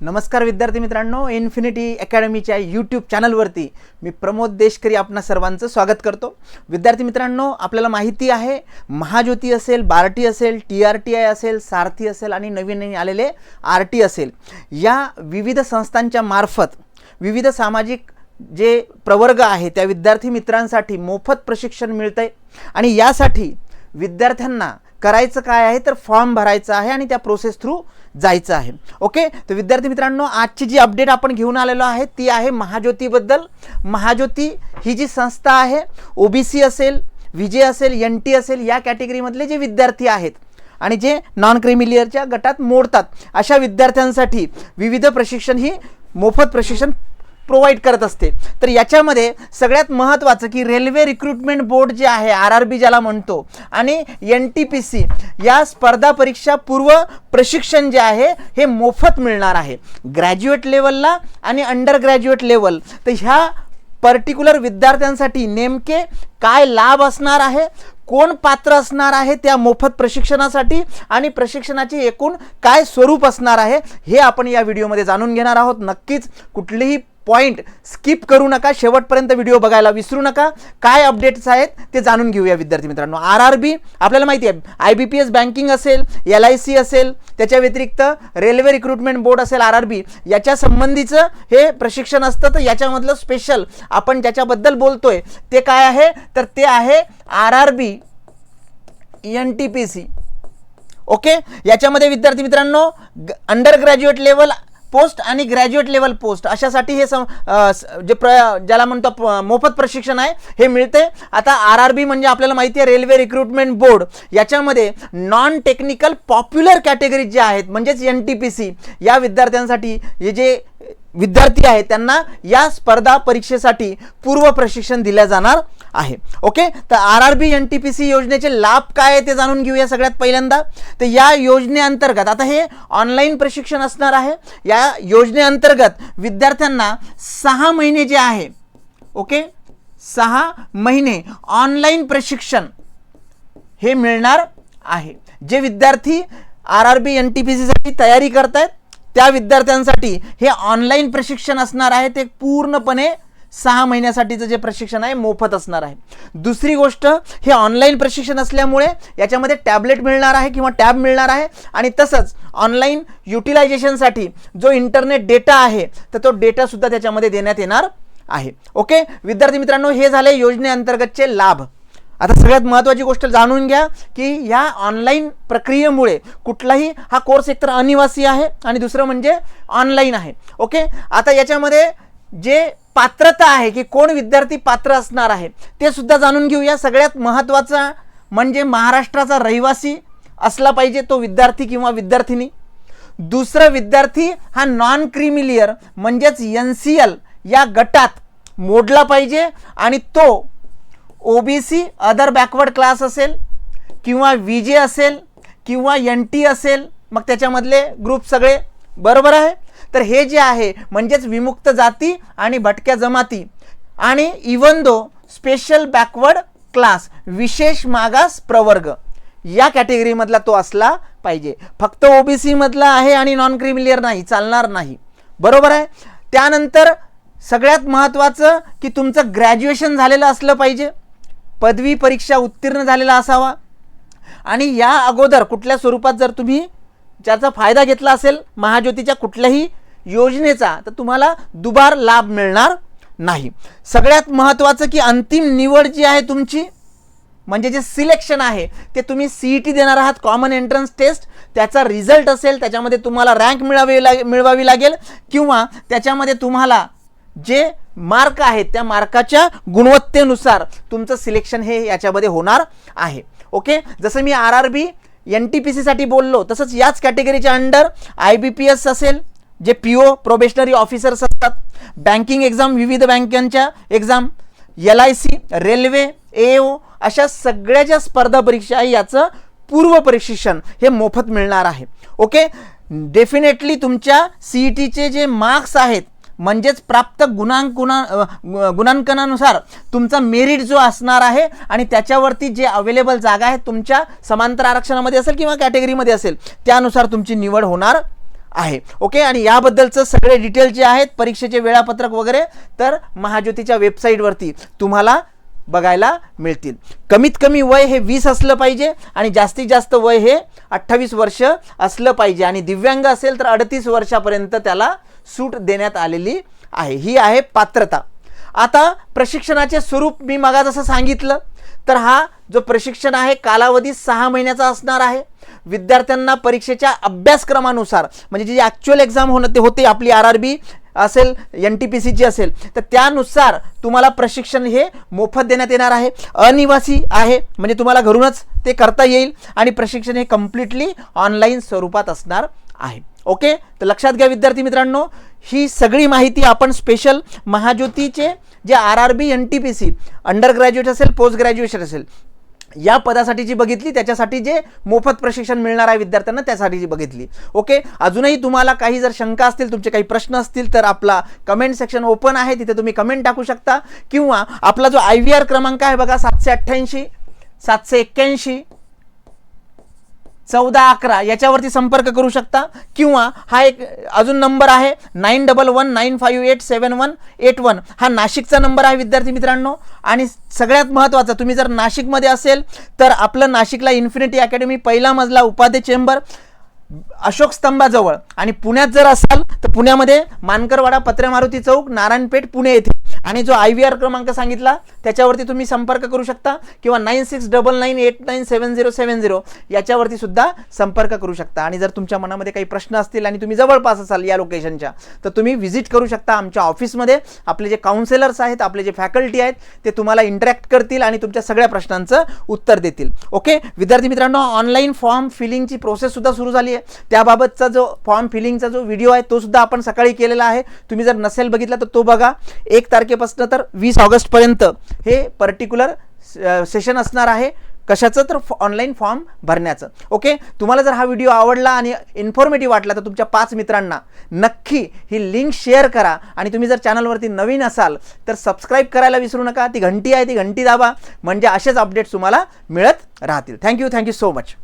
नमस्कार विद्यार्थी मित्रांनो इन्फिनिटी अकॅडमीच्या यूट्यूब चॅनलवरती मी प्रमोद देशकरी आपणा सर्वांचं स्वागत करतो. विद्यार्थी मित्रांनो आपल्याला माहिती आहे महाज्योती असेल बार्टी असेल टी आर टी आय असेल सारथी असेल आणि नवीन आलेले आर टी असेल. या विविध संस्थांच्या मार्फत विविध सामाजिक जे प्रवर्ग आहे त्या विद्यार्थी मित्रांसाठी मोफत प्रशिक्षण मिळतंय. आणि यासाठी विद्यार्थ्यांना करायचं काय आहे तर फॉर्म भरायचा आहे आणि त्या प्रोसेस थ्रू जायचं आहे. ओके तर विद्यार्थी मित्रांनो आजची जी अपडेट आपण घेऊन आलेलो आहे ती आहे महाज्योतीबद्दल. महाज्योती ही जी संस्था आहे ओबीसी असेल विजय असेल एन टी असेल या कॅटेगरीमधले जे विद्यार्थी आहेत आणि जे नॉन क्रिमिलियरच्या गटात मोडतात अशा विद्यार्थ्यांसाठी विविध प्रशिक्षण ही मोफत प्रशिक्षण प्रोव्हाइड करत असते. तर याच्यामध्ये सगळ्यात महत्त्वाचं की रेल्वे रिक्रुटमेंट बोर्ड जे आहे आर आर बी ज्याला म्हणतो आणि एन टी पी सी या स्पर्धा परीक्षा पूर्व प्रशिक्षण जे आहे हे मोफत मिळणार आहे. ग्रॅज्युएट लेवलला आणि अंडर ग्रॅज्युएट लेवल तर ह्या पर्टिक्युलर विद्यार्थ्यांसाठी नेमके काय लाभ असणार आहे कोण पात्र असणार आहे त्या मोफत प्रशिक्षणासाठी आणि प्रशिक्षणाचे एकूण काय स्वरूप असणार आहे हे आपण या व्हिडिओमध्ये जाणून घेणार आहोत. नक्कीच कुठलीही पॉईंट स्किप करू नका. शेवटपर्यंत व्हिडिओ बघायला विसरू नका. काय अपडेट्स आहेत ते जाणून घेऊया विद्यार्थी मित्रांनो. आर आर बी आपल्याला माहिती आहे I B P S banking असेल एल आय सी असेल त्याच्या व्यतिरिक्त रेल्वे रिक्रुटमेंट बोर्ड असेल आर आर बी याच्या संबंधीचं हे प्रशिक्षण असतं. तर याच्यामधलं स्पेशल आपण ज्याच्याबद्दल बोलतोय ते काय आहे? तर ते आहे R R B N T P C okay याच्यामध्ये विद्यार्थी मित्रांनो अंडर ग्रॅज्युएट लेवल पोस्ट आणि ग्रॅज्युएट लेवल पोस्ट अशासाठी हे सम जे प्र ज्याला म्हणतो प- मोफत प्रशिक्षण आहे हे मिळते. आता आर आर बी म्हणजे आपल्याला माहिती आहे रेल्वे रिक्रुटमेंट बोर्ड. याच्यामध्ये नॉन टेक्निकल पॉप्युलर कॅटेगरी जे आहेत म्हणजेच एन टी पी सी या विद्यार्थ्यांसाठी हे जे विद्यार्थी आहेत त्यांना या स्पर्धा परीक्षेसाठी पूर्व प्रशिक्षण दिल्या जाणार. आहे. ओके तर R R B N T P C योजनेचे लाभ काय आहे ते जाणून घेऊया सगळ्यात पहिल्यांदा. तर या योजनेअंतर्गत आता हे ऑनलाईन प्रशिक्षण असणार आहे. या योजनेअंतर्गत विद्यार्थ्यांना सहा महिने जे आहे ओके सहा महिने ऑनलाईन प्रशिक्षण हे मिळणार आहे. जे विद्यार्थी R R B N T P सीसाठी तयारी करत आहेत त्या विद्यार्थ्यांसाठी हे ऑनलाईन प्रशिक्षण असणार आहे. ते पूर्णपणे सहा महिन्यासाठीचं जे प्रशिक्षण आहे मोफत असणार आहे. दुसरी गोष्ट हे ऑनलाईन प्रशिक्षण असल्यामुळे याच्यामध्ये टॅबलेट मिळणार आहे किंवा टॅब मिळणार आहे. आणि तसंच ऑनलाईन युटिलायझेशनसाठी जो इंटरनेट डेटा आहे तर तो डेटासुद्धा त्याच्यामध्ये देण्यात येणार आहे. ओके विद्यार्थी मित्रांनो हे झाले योजनेअंतर्गतचे लाभ. आता सगळ्यात महत्त्वाची गोष्ट जाणून घ्या की ह्या ऑनलाईन प्रक्रियेमुळे कुठलाही हा कोर्स एकतर अनिवासी आहे आणि दुसरं म्हणजे ऑनलाईन आहे. ओके आता याच्यामध्ये जे पात्रता आहे की कोण विद्यार्थी पात्र असणार आहे ते सुद्धा जाणून घेऊया. सगळ्यात महत्त्वाचा म्हणजे महाराष्ट्राचा रहिवासी असला पाहिजे तो विद्यार्थी किंवा विद्यार्थिनी. दुसरा विद्यार्थी हा नॉन क्रिमिलियर म्हणजेच एन सी एल या गटात मोडला पाहिजे आणि तो O B C other backward class असेल किंवा व्ही जे असेल किंवा एन टी असेल. मग त्याच्यामधले ग्रुप सगळे बरोबर आहे? तर हे जे आहे म्हणजेच विमुक्त जाती आणि भटक्या जमाती. आणि even though special backward class विशेष मागास प्रवर्ग या कॅटेगरीमधला तो असला पाहिजे. फक्त ओ बी सीमधला आहे आणि नॉन क्रिमिलियर नाही चालणार नाही. बरोबर आहे? त्यानंतर सगळ्यात महत्त्वाचं की तुमचं ग्रॅज्युएशन झालेलं असलं पाहिजे. पदवी परीक्षा उत्तीर्ण झालेला असावा. आणि या अगोदर कुठल्या स्वरूपात जर तुम्ही ज्याचा फायदा घेतला असेल महाज्योतीच्या कुठल्याही योजनेचा तर तुम्हाला दुबार लाभ मिळणार नाही. सगळ्यात महत्त्वाचं की अंतिम निवड जी आहे तुमची म्हणजे जे सिलेक्शन आहे ते तुम्ही सी ई टी देणार आहात कॉमन एंट्रन्स टेस्ट त्याचा रिझल्ट असेल त्याच्यामध्ये तुम्हाला रँक मिळावी लागे मिळवावी लागेल किंवा त्याच्यामध्ये तुम्हाला जे मार्क आहेत त्या मार्काच्या गुणवत्तेनुसार तुमचं सिलेक्शन हे याच्यामध्ये होणार आहे. ओके जसं मी R R B N T P सीसाठी बोललो तसंच याच कॅटेगरीच्या under I B P S असेल जे पी ओ प्रोबेशनरी ऑफिसर्स असतात बँकिंग एक्झाम विविध बँकांच्या exam L I C railway A O अशा सगळ्या ज्या स्पर्धा परीक्षा आहे याचं पूर्व प्रशिक्षण हे मोफत मिळणार आहे. ओके डेफिनेटली तुमच्या सी ई टीचे जे मार्क्स आहेत म्हणजेच प्राप्त गुणांक गुणा गुणांकनानुसार तुमचा मेरिट जो असणार आहे आणि त्याच्यावरती जे अवेलेबल जागा आहेत तुमच्या समांतर आरक्षणामध्ये असेल किंवा कॅटेगरीमध्ये असेल त्यानुसार तुमची निवड होणार आहे. ओके आणि याबद्दलचं सगळे डिटेल जे आहेत परीक्षेचे वेळापत्रक वगैरे तर महाज्योतीच्या वेबसाईटवरती तुम्हाला बघायला मिळतील. कमीत कमी वय हे वीस असलं पाहिजे आणि जास्तीत जास्त वय हे अठ्ठावीस वर्ष असलं पाहिजे. आणि दिव्यांग असेल तर अडतीस वर्षापर्यंत त्याला सूट देण्यात आलेली आहे. ही आहे पात्रता. आता प्रशिक्षणाचे स्वरूप मी मगा जसं सांगितलं. तर हा जो प्रशिक्षण आहे कालावधी सहा महिन्याचा असणार आहे. विद्यार्थ्यांना परीक्षेच्या अभ्यासक्रमानुसार म्हणजे जी ॲक्च्युअल एक्झाम होणं ते होते आपली आर आर बी असेल एन टी पी सीची असेल तर त्यानुसार तुम्हाला प्रशिक्षण हे मोफत देण्यात येणार आहे. अनिवासी आहे म्हणजे तुम्हाला घरूनच ते करता येईल आणि प्रशिक्षण हे कम्प्लिटली ऑनलाईन स्वरूपात असणार आहे. ओके? तर लक्षात घ्या विद्यार्थी मित्रांनो ही सगळी माहिती आपण स्पेशल महाज्योतीचे जे R R B N T P C under graduate असेल पोस्ट ग्रॅज्युएशन असेल या पदासाठी जी बघितली त्याच्यासाठी जे मोफत प्रशिक्षण मिळणार आहे विद्यार्थ्यांना त्यासाठी जी बघितली. ओके अजूनही तुम्हाला काही जर शंका असतील तुमचे काही प्रश्न असतील तर आपला कमेंट सेक्शन ओपन आहे. तिथे तुम्ही कमेंट टाकू शकता. किंवा आपला जो आय व्ही आर क्रमांक आहे बघा सातशे अठ्ठ्याऐंशी सातशे एक्क्याऐंशी चौदा अकरा याच्यावरती संपर्क करू शकता. किंवा हा एक अजून नंबर आहे nine double one nine five eight seven one eight one. हा नाशिकचा नंबर आहे विद्यार्थी मित्रांनो. आणि सगळ्यात महत्त्वाचा तुम्ही जर नाशिकमध्ये असेल तर आपलं नाशिकला इन्फिनिटी अकॅडमी पहिला मजला उपाध्ये चेंबर अशोक स्तंभाजवळ. आणि पुण्यात जर असाल तर पुण्यामध्ये मानकरवाडा पत्रे मारुती चौक नारायणपेठ पुणे येथे. आणि जो आय व्ही आर क्रमांक सांगितला त्याच्यावरती तुम्ही संपर्क करू शकता किंवा nine six double nine eight nine seven zero seven zero याच्यावरती सुद्धा संपर्क करू शकता. आणि जर तुमच्या मनामध्ये काही प्रश्न असतील आणि तुम्ही जवळपास असाल या लोकेशनच्या तर तुम्ही व्हिजिट करू शकता आमच्या ऑफिसमध्ये आपले जे काउन्सिलर्स आहेत आपले जे फॅकल्टी आहेत ते तुम्हाला इंटरॅक्ट करतील आणि तुमच्या सगळ्या प्रश्नांचं उत्तर देतील. ओके विद्यार्थी मित्रांनो ऑनलाईन फॉर्म फिलिंगची प्रोसेससुद्धा सुरू झाली आहे. त्याबाबतचा जो फॉर्म फिलिंगचा जो व्हिडिओ आहे तो सुद्धा आपण सकाळी केलेला आहे. तुम्ही जर नसेल बघितला तर तो बघा. एक तारखे तारखेपासून तर वीस ऑगस्टपर्यंत हे पर्टिक्युलर सेशन असणार आहे. कशाचं? तर ऑनलाईन फॉर्म भरण्याचं. ओके तुम्हाला जर हा व्हिडिओ आवडला आणि इन्फॉर्मेटिव्ह वाटला तर तुमच्या पाच मित्रांना नक्की ही लिंक शेअर करा. आणि तुम्ही जर चॅनलवरती नवीन असाल तर सबस्क्राईब करायला विसरू नका. ती घंटी आहे ती घंटी दाबा. म्हणजे असेच अपडेट्स तुम्हाला मिळत राहतील. Thank you thank you so much